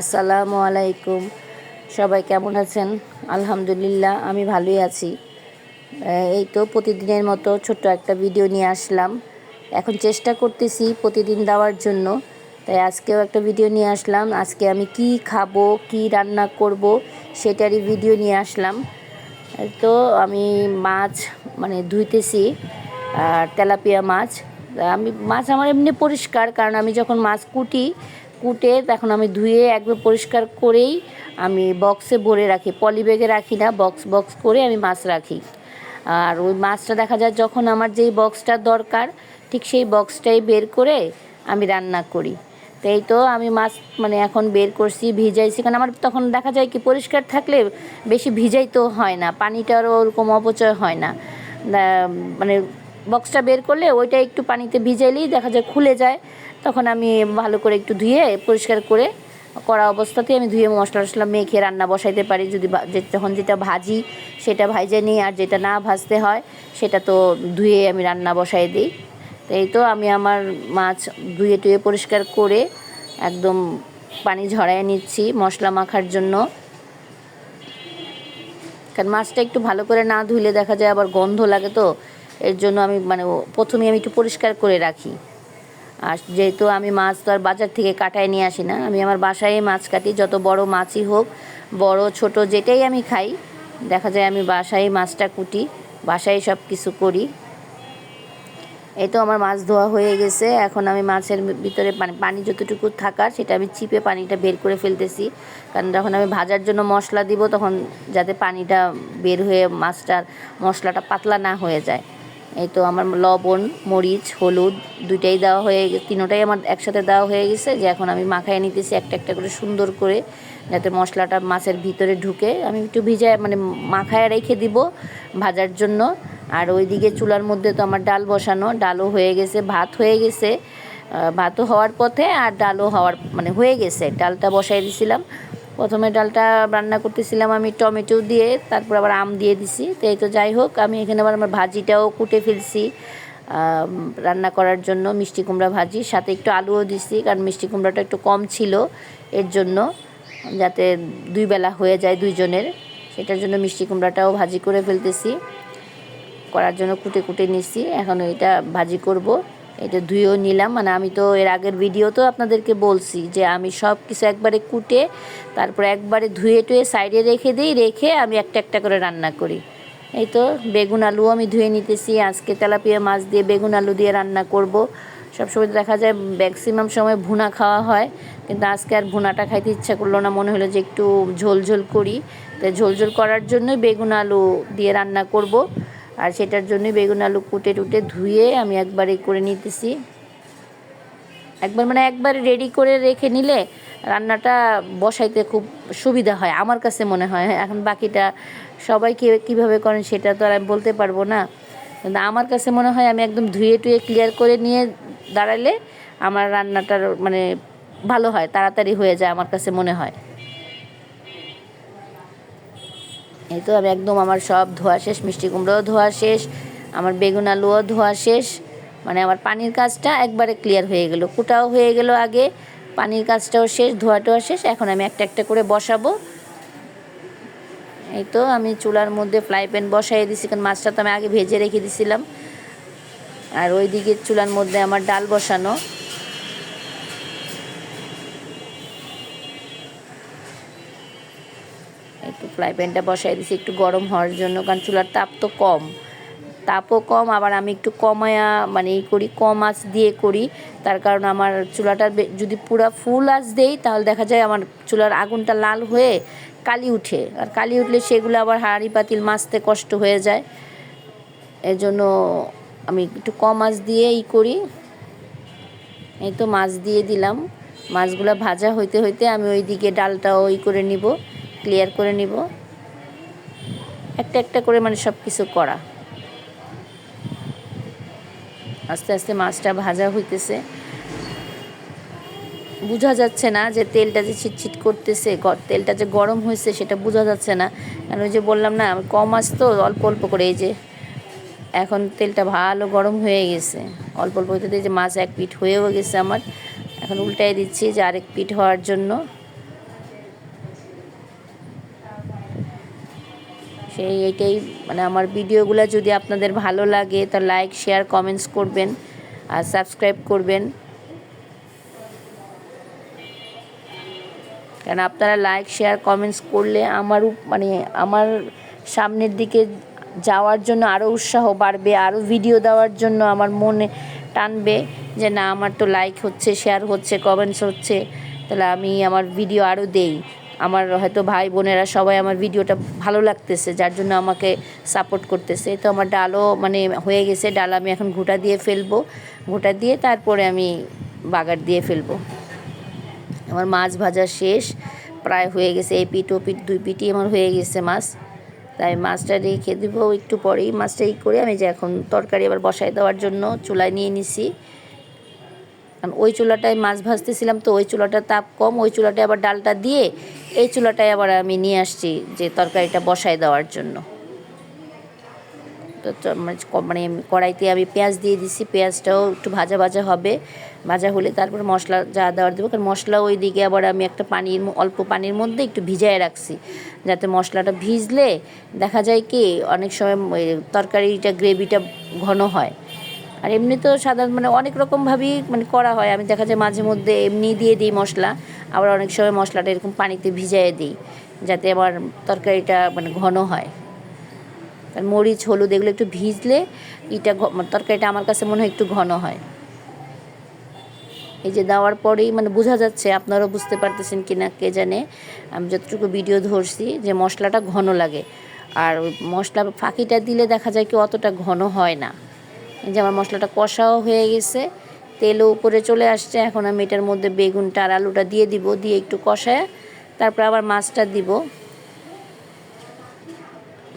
আসসালামু আলাইকুম। সবাই কেমন আছেন? আলহামদুলিল্লাহ, আমি ভালোই আছি। এই তো প্রতিদিনের মতো ছোট্ট একটা ভিডিও নিয়ে আসলাম। এখন চেষ্টা করতেছি প্রতিদিন দেওয়ার জন্য। তাই আজকেও একটা ভিডিও নিয়ে আসলাম। আজকে আমি কি খাব, কি রান্না করব, সেটারই ভিডিও নিয়ে আসলাম। তো আমি মাছ মানে ধুইতেছি আর তেলাপিয়া মাছ। আমি, মাছ আমার এমনি পরিষ্কার, কারণ আমি যখন মাছ কুটি কুটে তখন আমি ধুয়ে একবার পরিষ্কার করেই আমি বক্সে ভরে রাখি। পলি ব্যাগে রাখি না বক্স বক্স করে আমি মাছ রাখি। আর ওই মাছটা দেখা যায় যখন আমার যেই বক্সটার দরকার, ঠিক সেই বক্সটাই বের করে আমি রান্না করি। তো এই তো আমি মাছ মানে এখন বের করছি, ভিজাইছি। কারণ আমার তখন দেখা যায় কি, পরিষ্কার থাকলে বেশি ভিজাইতেও হয় না, পানিটারও ওরকম অপচয় হয় না। মানে বক্সটা বের করলে ওইটা একটু পানিতে ভিজাইলেই দেখা যায় খুলে যায়। তখন আমি ভালো করে একটু ধুয়ে, পরিষ্কার করে করা অবস্থাতে আমি ধুয়ে মশলা টশলা মেখে রান্না বসাইতে পারি। যদি যখন যেটা ভাজি, সেটা ভাইজে নিই আর যেটা না ভাজতে হয়, সেটা তো ধুয়ে আমি রান্না বসাই দিই। তো এই তো আমি আমার মাছ ধুয়ে টুয়ে পরিষ্কার করে একদম পানি ঝরাই নিচ্ছি মশলা মাখার জন্য। কারণ মাছটা একটু ভালো করে না ধুইলে দেখা যায় আবার গন্ধ লাগে তো, এর জন্য আমি মানে প্রথমে আমি একটু পরিষ্কার করে রাখি। আর যেহেতু আমি মাছ তো আর বাজার থেকে কাটায় নিয়ে আসি না, আমি আমার বাসায় মাছ কাটি, যত বড় মাছই হোক, বড়, ছোট যেটাই আমি খাই, দেখা যায় আমি বাসায় মাছটা কুটি, বাসায় সব কিছু করি। এই তো আমার মাছ ধোয়া হয়ে গেছে, এখন আমি মাছের ভিতরে পানি পানি যতটুকু থাকার, সেটা আমি চিপে পানিটা বের করে ফেলতেছি। কারণ যখন আমি ভাজার জন্য মশলা দিব, তখন যাতে পানিটা বের হয়ে মাছটার মশলাটা পাতলা না হয়ে যায়। এই তো আমার লবণ, মরিচ, হলুদ দুইটাই দেওয়া হয়ে গেছে, তিনোটাই আমার একসাথে দেওয়া হয়ে গেছে, যে এখন আমি মাখায় নিতেছি একটা একটা করে সুন্দর করে, যাতে মশলাটা মাছের ভিতরে ঢুকে। আমি একটু ভিজায় মানে মাখায় রেখে দিব ভাজার জন্য। আর ওইদিকে চুলার মধ্যে তো আমার ডাল বসানো, ডালও হয়ে গেছে, ভাত হয়ে গেছে। ভাতও হওয়ার পথে আর ডালও হওয়ার মানে হয়ে গেছে। ডালটা বসাই দিছিলাম। প্রথমে ডালটা রান্না করতেছিলাম আমি টমেটো দিয়ে, তারপর আবার আম দিয়ে দিছি। তো এই তো যাই হোক, আমি এখানে আবার আমার ভাজিটাও কুটে ফেলছি রান্না করার জন্য মিষ্টি কুমড়া ভাজি। সাথে একটু আলুও দিছি, কারণ মিষ্টি কুমড়াটা একটু কম ছিল এর জন্য, যাতে দুই বেলা হয়ে যায় দুইজনের। সেটার জন্য মিষ্টি কুমড়াটাও ভাজি করে ফেলতেছি, করার জন্য কুটে কুটে নিচ্ছি এখন এটা ভাজি করব। এটা ধুয়েও নিলাম। মানে আমি তো এর আগের ভিডিওতেও আপনাদেরকে বলছি যে আমি সব কিছু একবারে কুটে, তারপর একবারে ধুয়ে টুয়ে সাইডে রেখে দিই, রেখে আমি একটা একটা করে রান্না করি। এই তো বেগুন আলুও আমি ধুয়ে নিতেছি। আজকে তেলাপিয়া মাছ দিয়ে বেগুন আলু দিয়ে রান্না করব। সবসময় তো দেখা যায় ম্যাক্সিমাম সময় ভুনা খাওয়া হয়, কিন্তু আজকে আর ভুনাটা খাইতে ইচ্ছা করল না। মনে হলো যে একটু ঝোল ঝোল করি। তো ঝোল ঝোল করার জন্যই বেগুন আলু দিয়ে রান্না করব। আর সেটার জন্যই বেগুন আলু কুটে টুটে ধুয়ে আমি একবারে করে নিতেছি। একবার মানে একবার রেডি করে রেখে নিলে রান্নাটা বসাইতে খুব সুবিধা হয়, আমার কাছে মনে হয়। এখন বাকিটা সবাই কে, কীভাবে করেন সেটা তো আর আমি বলতে পারব না। কিন্তু আমার কাছে মনে হয় আমি একদম ধুয়ে টুয়ে ক্লিয়ার করে নিয়ে দাঁড়ালে আমার রান্নাটার মানে ভালো হয়, তাড়াতাড়ি হয়ে যায় আমার কাছে মনে হয়। এই তো আমি একদম আমার সব ধোয়া শেষ, মিষ্টি কুমড়োও ধোয়া শেষ, আমার বেগুন আলুও ধোয়া শেষ। মানে আমার পানির কাজটা একবারে ক্লিয়ার হয়ে গেল। কুটাও হয়ে গেল আগে, পানির কাজটাও শেষ, ধোয়াটাও শেষ, এখন আমি একটা একটা করে বসাবো। এই তো আমি চুলার মধ্যে ফ্রাই প্যান বসাই দিছি, কারণ মাছটা তো আমি আগে ভেজে রেখে দিছিলাম। আর ওই দিকে চুলার মধ্যে আমার ডাল বসানো। ফ্রাই প্যানটা বসাই দিছি, একটু গরম হওয়ার জন্য, কারণ চুলার তাপ তো কম। তাপও কম, আবার আমি একটু কমায়া মানে ই করি, কম আঁচ দিয়ে করি। তার কারণ আমার চুলাটা যদি পুরা ফুল আঁচ দেই, তাহলে দেখা যায় আমার চুলার আগুনটা লাল হয়ে কালি উঠে। আর কালি উঠলে সেগুলো আবার হাঁড়ি পাতিল মাজতে কষ্ট হয়ে যায়। এর জন্য আমি একটু কম আঁচ দিয়ে ই করি। এই তো মাছ দিয়ে দিলাম। মাছগুলো ভাজা হইতে হইতে আমি ওইদিকে ডালটাও ওই করে নিব। ক্লিয়ার করে নিব। একটা একটা করে মানে সব কিছু করা। আস্তে আস্তে মাছটা ভাজা হইতেছে। বোঝা যাচ্ছে না যে তেলটা যে ছিটছিট করতেছে তেলটা যে গরম হয়েছে সেটা বোঝা যাচ্ছে না। কারণ ওই যে বললাম না কম আঁচ তো, অল্প অল্প করে এই যে এখন তেলটা ভালো গরম হয়ে গেছে। অল্প অল্প হইতে যে মাছ এক পিঠ হয়েও গেছে আমার। এখন উল্টাই দিচ্ছি যে আরেক পিঠ হওয়ার জন্য। সেই এইটাই মানে আমার ভিডিওগুলো যদি আপনাদের ভালো লাগে, তা লাইক শেয়ার কমেন্টস করবেন আর সাবস্ক্রাইব করবেন। কারণ আপনারা লাইক শেয়ার কমেন্টস করলে আমারও মানে আমার সামনের দিকে যাওয়ার জন্য আরও উৎসাহ বাড়বে আরও ভিডিও দেওয়ার জন্য আমার মনে টানবে যে না, আমার তো লাইক হচ্ছে শেয়ার হচ্ছে কমেন্টস হচ্ছে, তাহলে আমি আমার ভিডিও আরও দেই। আমার হয়তো ভাই বোনেরা সবাই আমার ভিডিওটা ভালো লাগতেছে, যার জন্য আমাকে সাপোর্ট করতেছে। তো আমার ডালও মানে হয়ে গেছে, ডাল আমি এখন ঘুটা দিয়ে ফেলব। ঘুটা দিয়ে তারপরে আমি বাগার দিয়ে ফেলব। আমার মাছ ভাজা শেষ, প্রায় হয়ে গেছে, এই পিঠ ও পিঠ, দুই পিঠই আমার হয়ে গেছে মাছ। তাই মাছটা রেখে দেবো একটু পরেই, মাছটা ই করে আমি যে এখন তরকারি আবার বসাই দেওয়ার জন্য চুলায় নিয়ে নিছি। কারণ ওই চুলাটায় মাছ ভাজতেছিলাম তো ওই চুলাটা তাপ কম, ওই চুলাটায় আবার ডালটা দিয়ে এই চুলাটায় আবার আমি নিয়ে আসছি যে তরকারিটা বসাই দেওয়ার জন্য। তো মানে মানে কড়াইতে আমি পেঁয়াজ দিয়ে দিছি, পেঁয়াজটাও একটু ভাজা ভাজা হবে। ভাজা হলে তারপর মশলা যা দেওয়ার দেবো, কারণ মশলা ওই দিকে আবার আমি একটা পানির অল্প পানির মধ্যে একটু ভিজায় রাখছি যাতে মশলাটা ভিজলে দেখা যায় কি অনেক সময় তরকারিটা, গ্রেভিটা ঘন হয়। আর এমনি তো সাধারণ মানে অনেক রকমভাবেই মানে করা হয়। আমি দেখা যায় মাঝে মধ্যে এমনি দিয়ে দিই মশলা, আবার অনেক সময় মশলাটা এরকম পানিতে ভিজাইয়ে দিই, যাতে আবার তরকারিটা মানে ঘন হয়। আর মরিচ, হলুদ এগুলো একটু ভিজলে এটা মানে তরকারিটা আমার কাছে মনে হয় একটু ঘন হয়। এই যে দেওয়ার পরেই মানে বোঝা যাচ্ছে, আপনারাও বুঝতে পারতেছেন কি না কে জানে। আমি যতটুকু ভিডিও ধরছি যে মশলাটা ঘন লাগে। আর মশলা ফাঁকিটা দিলে দেখা যায় কি অতটা ঘন হয় না। যে আমার মশলাটা কষাও হয়ে গেছে, তেলও উপরে চলে আসছে, এখন আমি এটার মধ্যে বেগুনটা আর আলুটা দিয়ে দিব, দিয়ে একটু কষায়, তারপর আবার মাছটা দিব।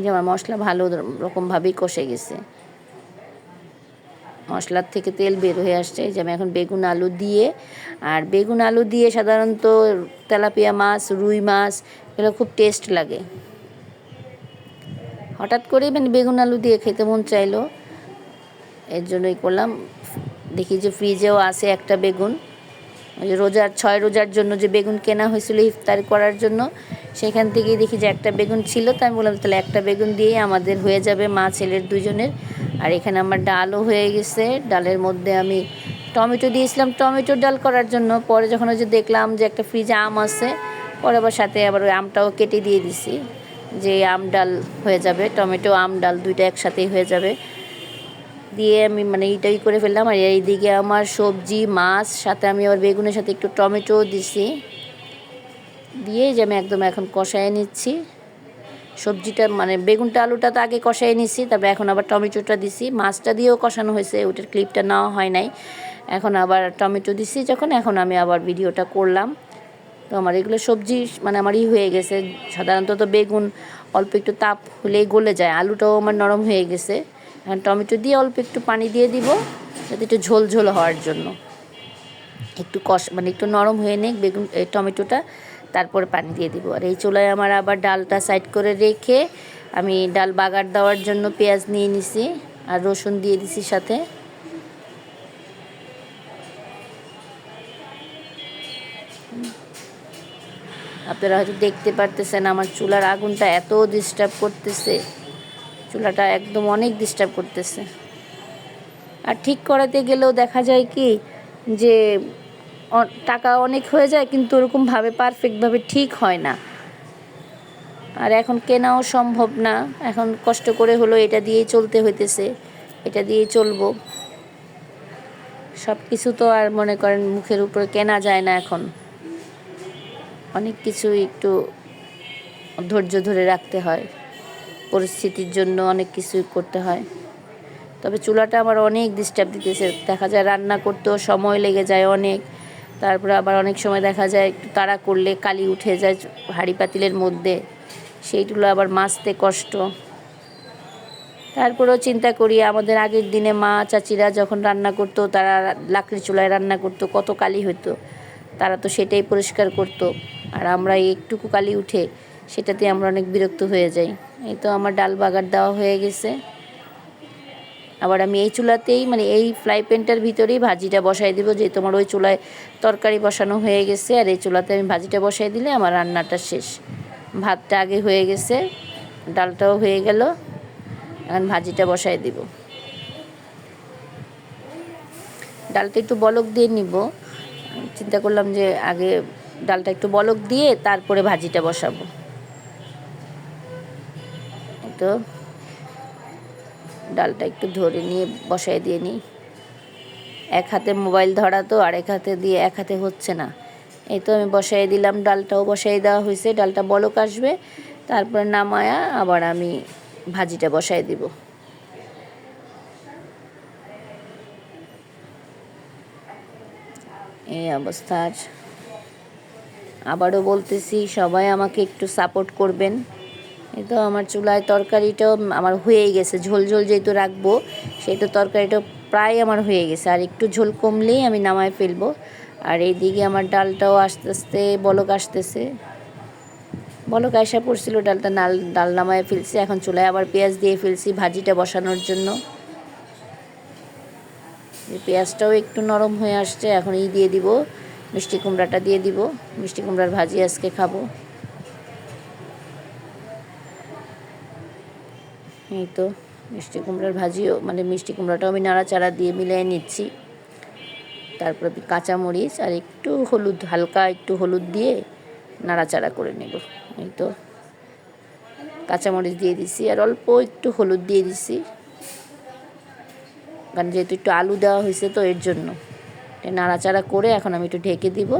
যে আমার মশলা ভালো রকমভাবেই কষে গেছে। মশলার থেকে তেল বের হয়ে আসছে যে আমি এখন বেগুন আলু দিয়ে, আর বেগুন আলু দিয়ে সাধারণত তেলাপিয়া মাছ, রুই মাছ, এগুলো খুব টেস্ট লাগে। হঠাৎ করেই মানে বেগুন আলু দিয়ে খেতে মন চাইলো। এর জন্যই করলাম। দেখি যে ফ্রিজেও আছে একটা বেগুন। ওই রোজার, ছয় রোজার জন্য যে বেগুন কেনা হয়েছিল ইফতার করার জন্য, সেখান থেকেই দেখি যে একটা বেগুন ছিল। তাই আমি বললাম, তাহলে একটা বেগুন দিয়েই আমাদের হয়ে যাবে, মা, ছেলের দুজনের আর এখানে আমার ডালও হয়ে গেছে। ডালের মধ্যে আমি টমেটো দিয়েছিলাম। টমেটো ডাল করার জন্য পরে যখন ওই যে দেখলাম যে একটা ফ্রিজে আম আছে, পরে আবার সাথে আবার ওই আমটাও কেটে দিয়ে দিছি যে আম ডাল হয়ে যাবে, টমেটো, আম, ডাল দুইটা একসাথেই হয়ে যাবে। দিয়ে আমি মানে এইটাই করে ফেললাম। আর এইদিকে আমার সবজি, মাছ, সাথে আমি আবার বেগুনের সাথে একটু টমেটো দিছি। দিয়ে যে আমি একদম এখন কষায় নিচ্ছি। সবজিটা মানে বেগুনটা, আলুটা তো আগে কষায় নিছি, তারপরে এখন আবার টমেটোটা দিছি। মাছটা দিয়েও কষানো হয়েছে, ওটার ক্লিপটা নেওয়া হয় নাই। এখন আবার টমেটো দিছি যখন, এখন আমি আবার ভিডিওটা করলাম। তো আমার এগুলো সবজি মানে আমারই হয়ে গেছে। সাধারণত তো বেগুন অল্প একটু তাপ হলেই গলে যায়, আলুটাও আমার নরম হয়ে গেছে। টমেটো দিয়ে অল্প একটু পানি দিয়ে দিব, যাতে একটু ঝোল ঝোল হওয়ার জন্য। একটু কষ মানে একটু নরম হয়ে নেক বেগুন টমেটোটা, তারপরে পানি দিয়ে দিব। আর এই চুলায় আমার আবার ডালটা সাইড করে রেখে আমি ডাল বাগার দেওয়ার জন্য পেঁয়াজ নিয়ে নিছি আর রসুন দিয়ে দিছি সাথে। আপনারা হয়তো দেখতে পারতেছেন আমার চুলার আগুনটা এত ডিস্টার্ব করতেছে। চুলাটা একদম অনেক ডিস্টার্ব করতেছে। আর ঠিক করাতে গেলেও দেখা যায় কি যে টাকা অনেক হয়ে যায় কিন্তু ওরকমভাবে পারফেক্টভাবে ঠিক হয় না। আর এখন কেনাও সম্ভব না। এখন কষ্ট করে হলো এটা দিয়েই চলতে হইতেছে, এটা দিয়েই চলবো। সব কিছু তো আর মনে করেন মুখের উপরে কেনা যায় না এখন। অনেক কিছু একটু ধৈর্য ধরে রাখতে হয়। পরিস্থিতির জন্য অনেক কিছুই করতে হয়। তবে চুলাটা আমার অনেক ডিস্টার্ব দিতেছে। দেখা যায় রান্না করতেও সময় লেগে যায় অনেক। তারপরে আবার অনেক সময় দেখা যায় একটু তাড়া করলে কালি উঠে যায় হাঁড়ি পাতিলের মধ্যে। সেইগুলো আবার মাজতে কষ্ট। তারপরেও চিন্তা করি, আমাদের আগের দিনে মা চাচিরা যখন রান্না করতো, তারা লাকড়ি চুলায় রান্না করতো, কত কালি হতো তারা তো সেটাই পরিষ্কার করতো। আর আমরা একটুকু কালি উঠে সেটাতে আমরা অনেক বিরক্ত হয়ে যাই। এই তো আমার ডাল বাগার দেওয়া হয়ে গেছে। আবার আমি এই চুলাতেই মানে এই ফ্রাই প্যানটার ভিতরেই ভাজিটা বসাই দিব, যে তোমার ওই চুলায় তরকারি বসানো হয়ে গেছে, আর এই চুলাতে আমি ভাজিটা বসাই দিলে আমার রান্নাটা শেষ। ভাতটা আগে হয়ে গেছে, ডালটাও হয়ে গেল, এখন ভাজিটা বসায় দিব। ডালটা একটু বলক দিয়ে নিব। চিন্তা করলাম যে আগে ডালটা একটু বলক দিয়ে তারপরে ভাজিটা বসাবো। তো ডালটা একটু ধরে নিয়ে বসায় দিয়ে নিই। এক হাতে মোবাইল ধরা তো আর এক হাতে দিয়ে এক হাতে হচ্ছে না। এই তো আমি বসাই দিলাম, ডালটাও বসাই দেওয়া হয়েছে, ডালটা বলক আসবে, তারপরে নামায়া আবার আমি ভাজিটা বসাই দিব। এই অবস্থা আবারও বলতেছি, সবাই আমাকে একটু সাপোর্ট করবেন। এই তো আমার চুলায় তরকারিটাও আমার হয়েই গেছে। ঝোল ঝোল যেহেতু রাখব সেই তো তরকারিটাও প্রায় আমার হয়ে গেছে। আর একটু ঝোল কমলেই আমি নামায় ফেলব। আর এইদিকে আমার ডালটাও আস্তে আস্তে বলক আসতেছে। বলক আসা পড়ছিল, ডালটা নাল, ডাল নামায় ফেলছি। এখন চুলায় আবার পেঁয়াজ দিয়ে ফেলছি ভাজিটা বসানোর জন্য। পেঁয়াজটাও একটু নরম হয়ে আসছে, এখন এই দিয়ে দিব। মিষ্টি কুমড়াটা দিয়ে দিব। মিষ্টি কুমড়ার ভাজি আজকে খাব। এই তো, মিষ্টি কুমড়ার ভাজিও মানে মিষ্টি কুমড়াটাও আমি নাড়াচাড়া দিয়ে মিলিয়ে নিচ্ছি। তারপর আমি কাঁচামরিচ আর একটু হলুদ, হালকা একটু হলুদ দিয়ে নাড়াচাড়া করে নেব। এই তো, কাঁচামরিচ দিয়ে দিছি আর অল্প একটু হলুদ দিয়ে দিছি। কারণ যেহেতু একটু আলু দেওয়া হয়েছে তো এর জন্য। নাড়াচাড়া করে এখন আমি একটু ঢেকে দিব।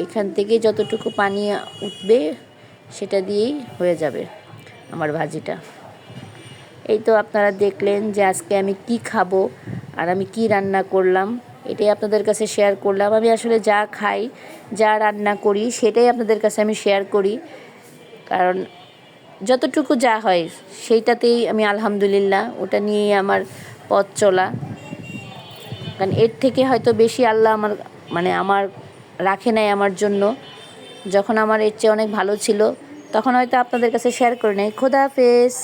এইখান থেকে যতটুকু পানি উঠবে সেটা দিয়েই হয়ে যাবে। আমার ভাজিটা। এই তো আপনারা দেখলেন যে আজকে আমি কি খাব আর আমি কি রান্না করলাম, এটাই আপনাদের কাছে শেয়ার করলাম। আমি আসলে যা খাই, যা রান্না করি, সেটাই আপনাদের কাছে আমি শেয়ার করি। কারণ যতটুকু যা হয়, সেইটাতেই আমি আলহামদুলিল্লাহ, ওটা নিয়েই আমার পথ চলা। কারণ এর থেকে হয়তো বেশি আল্লাহ আমার মানে আমার রাখে নাই আমার জন্য। যখন আমার এর চেয়ে অনেক ভালো ছিল তখন হয়তো আপনাদের কাছে শেয়ার করে নেই। খোদা হাফেজ।